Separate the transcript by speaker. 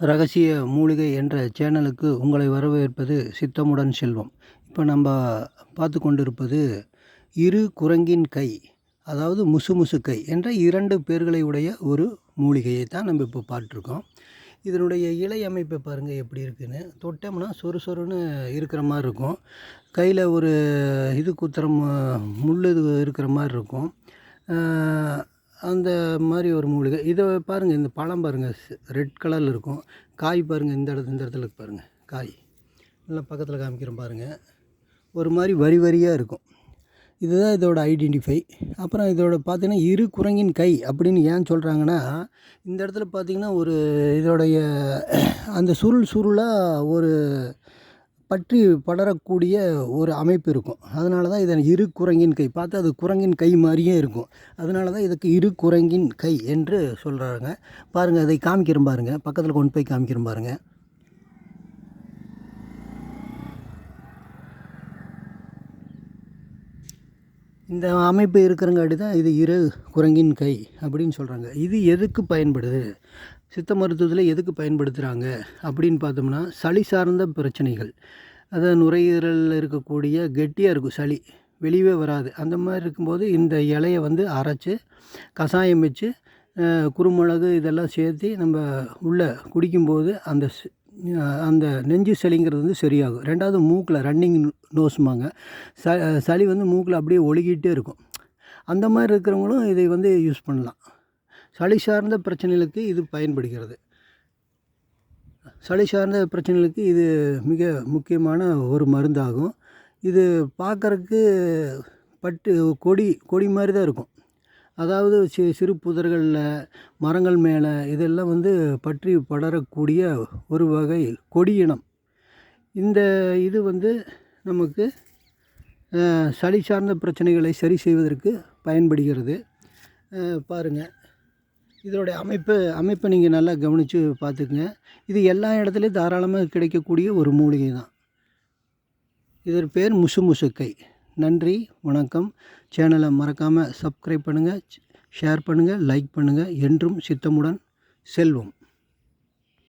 Speaker 1: ரகசிய மூலிகை என்ற சேனலுக்கு உங்களை வரவேற்பது சித்தமுடன் செல்வம். இப்போ நம்ம பார்த்து கொண்டிருப்பது இரு குரங்கின் கை அதாவது முசுமுசு கை என்ற இரண்டு பேர்களை உடைய ஒரு மூலிகையை தான் நம்ம இப்போ பார்த்துருக்கோம். இதனுடைய இலை அமைப்பை பாருங்கள் எப்படி இருக்குதுன்னு தொட்டோம்னா சொறு சொறுன்னு இருக்கிற மாதிரி இருக்கும். கையில் ஒரு இது குத்துற முள் இது இருக்கிற மாதிரி இருக்கும். அந்த மாதிரி ஒரு மூலிகை. இதை பாருங்கள் இந்த பழம் பாருங்கள் ரெட் கலரில் இருக்கும். காய் பாருங்கள் இந்த இடத்துல இந்த இடத்துல பாருங்கள் காய். நல்லா பக்கத்தில் காமிக்கிறேன் பாருங்கள் ஒரு மாதிரி வரி வரியாக இருக்கும். இதுதான் இதோட ஐடென்டிஃபை அப்புறம் இதோட பார்த்திங்கன்னா இரு குரங்கின் கை அப்படின்னு ஏன் சொல்கிறாங்கன்னா இந்த இடத்துல பார்த்தீங்கன்னா ஒரு இதோடைய அந்த சுருள் சுருளாக ஒரு பற்றி படரக்கூடிய ஒரு அமைப்பு இருக்கும். அதனால தான் இதை இரு குரங்கின் கை. பார்த்தா அது குரங்கின் கை மாதிரியே இருக்கும். அதனால தான் இதுக்கு இரு குரங்கின் கை என்று சொல்கிறாங்க பாருங்கள் அதை காமிக்கிறேன் பாருங்கள் பக்கத்தில் கொண்டு போய் காமிக்கிற பாருங்கள் இந்த அமைப்பு இருக்கிறங்காட்டி தான் இது இரு குரங்கின் கை அப்படின்னு சொல்கிறாங்க இது எதுக்கு பயன்படுது? சித்த மருத்துவத்தில் எதுக்கு பயன்படுத்துகிறாங்க அப்படின்னு பார்த்தோம்னா சளி சார்ந்த பிரச்சனைகள். அதாவது நுரையீரலில் இருக்கக்கூடிய கெட்டியாக இருக்கும் சளி. வெளியவே வராது. அந்த மாதிரி இருக்கும்போது இந்த இலையை வந்து அரைச்சி கஷாயம் வச்சு குறுமிளகு குருமிளகு இதெல்லாம் சேர்த்து நம்ம உள்ளே குடிக்கும்போது அந்த அந்த நெஞ்சு சளிங்கிறது வந்து சரியாகும். ரெண்டாவது மூக்கில் ரன்னிங் நோஸ்மாங்க ச சளி வந்து மூக்கில் அப்படியே ஒழுகிட்டே இருக்கும். அந்த மாதிரி இருக்கிறவங்களும் இதை வந்து யூஸ் பண்ணலாம். சளி சார்ந்த பிரச்சனைகளுக்கு இது பயன்படுகிறது. சளி சார்ந்த பிரச்சனைகளுக்கு இது மிக முக்கியமான ஒரு மருந்தாகும். இது பார்க்கறக்கு பட்டு கொடி கொடி மாதிரி தான் இருக்கும். அதாவது சி சிறு புதர்களில் மரங்கள் மேலே இதெல்லாம் வந்து பற்றி படரக்கூடிய ஒரு வகை கொடி இனம். இந்த இது வந்து நமக்கு சளி சார்ந்த பிரச்சனைகளை சரி செய்வதற்கு பயன்படுகிறது. பாருங்கள் இதனுடைய அமைப்பு அமைப்பை நீங்கள் நல்லா கவனித்து பார்த்துக்குங்க. இது எல்லா இடத்துலையும் தாராளமாக கிடைக்கக்கூடிய ஒரு மூலிகை தான். இதன் பேர் முசு முசுக்கை நன்றி வணக்கம். சேனலை மறக்காமல் சப்ஸ்கிரைப் பண்ணுங்கள் ஷேர் பண்ணுங்கள் லைக் பண்ணுங்கள் என்றும் சித்தமுடன் செல்வம்.